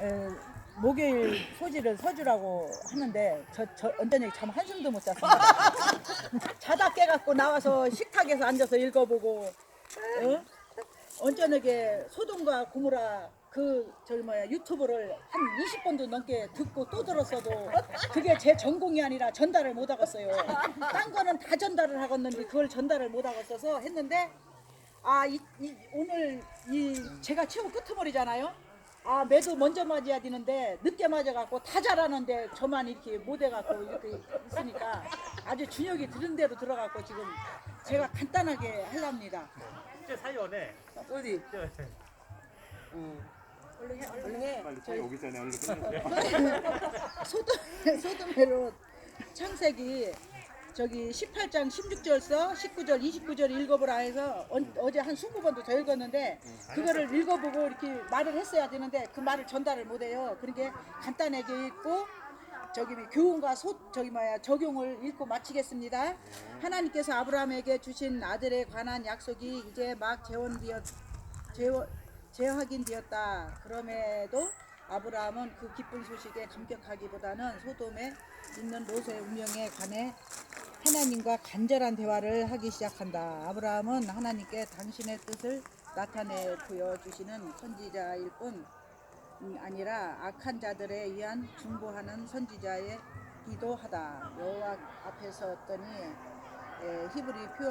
에, 목요일 소지를 서주라고 하는데 저, 저 언저녁에 참 한숨도 못 잤습니다. 자다 깨갖고 나와서 식탁에서 앉아서 읽어보고 어? 언저녁에 소동과 구무라 그 저기 뭐야 유튜브를 한 20번도 넘게 듣고 또 들었어도 그게 제 전공이 아니라 전달을 못 하겠어요. 딴 거는 다 전달을 하겠는데 그걸 전달을 못 하겠어서 했는데 아, 이, 이- 오늘 이 제가 최고 끄트머리잖아요. 아, 매도 먼저 맞아야 되는데 늦게 맞아갖고 다 잘하는데 저만 이렇게 못 해갖고 이렇게 있으니까 아주 준혁이 들은 대로 들어갖고 지금 제가 간단하게 하랍니다. 진짜 사이 오네. 어디? 저, 얼른 해, 얼른 해. 빨리 차이 오기 전에 얼른 끝내세요. 소돔, 소돔으로 창세기 저기 18장 16절서 19절 29절 읽어보라 해서 어, 제한 20번도 더 읽었는데 그거를 읽어보고 이렇게 말을 했어야 되는데 그 말을 전달을 못해요. 그러니까 간단하게 읽고 저기 뭐 교훈과 소 저기 뭐야 적용을 읽고 마치겠습니다. 하나님께서 아브라함에게 주신 아들에 관한 약속이 이제 막 재원되었 재원 재확인되었다. 그럼에도 아브라함은 그 기쁜 소식에 감격하기보다는 소돔에 있는 롯의 운명에 관해 하나님과 간절한 대화를 하기 시작한다. 아브라함은 하나님께 당신의 뜻을 나타내 보여주시는 선지자일 뿐 아니라 악한 자들에 의한 중보하는 선지자이기도 하다. 여호와 앞에 섰더니 에, 히브리 표